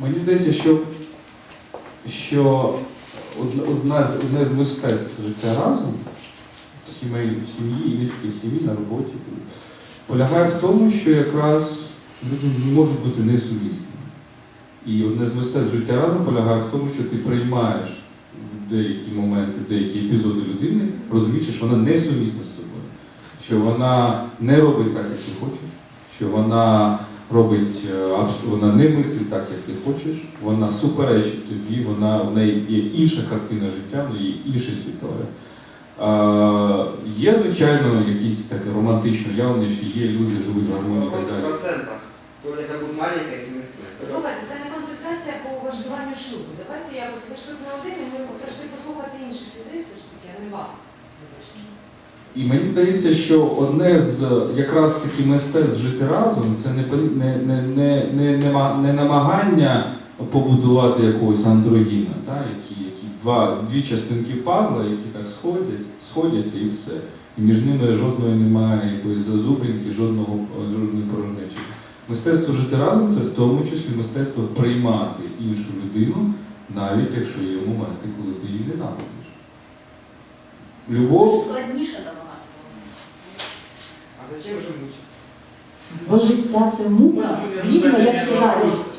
Мені здається, що, що одна, з, одне з мистецтв життя разом в сім'ї, в сім'ї і не тільки в сім'ї, на роботі, полягає в тому, що якраз люди не можуть бути несумісними. І одне з мистецтв життя разом полягає в тому, що ти приймаєш деякі моменти, деякі епізоди людини, розуміючи, що вона не сумісна з тобою, що вона не робить так, як ти хочеш, що вона робить, е, вона не мислить так, як ти хочеш, вона суперечить тобі, вона, в неї є інша картина життя, в неї інше світове. Є, звичайно, якісь таке романтичне явлення, що є люди, живуть в гармонії і так далі. будет маленькая. Слухайте, це не консультація по влаштуванню шлюбу. Давайте якось ж тут один, і ми прийшли послухати інших людей все ж таки, а не вас. І мені здається, що одне з якраз таки мистецтв жити разом це не, не, не, не, не, намагання побудувати якогось андрогіна, та, які, які два, дві частинки пазла, які так сходять, сходяться і все. І між ними жодної немає якоїсь зазубринки, жодного, жодної порожнечі. Мистецтво жити разом це в тому числі мистецтво приймати іншу людину, навіть якщо є моменти, коли ти її ненавидиш. Любов Складніше мучиться? Бо життя це мука, рівно як і радість.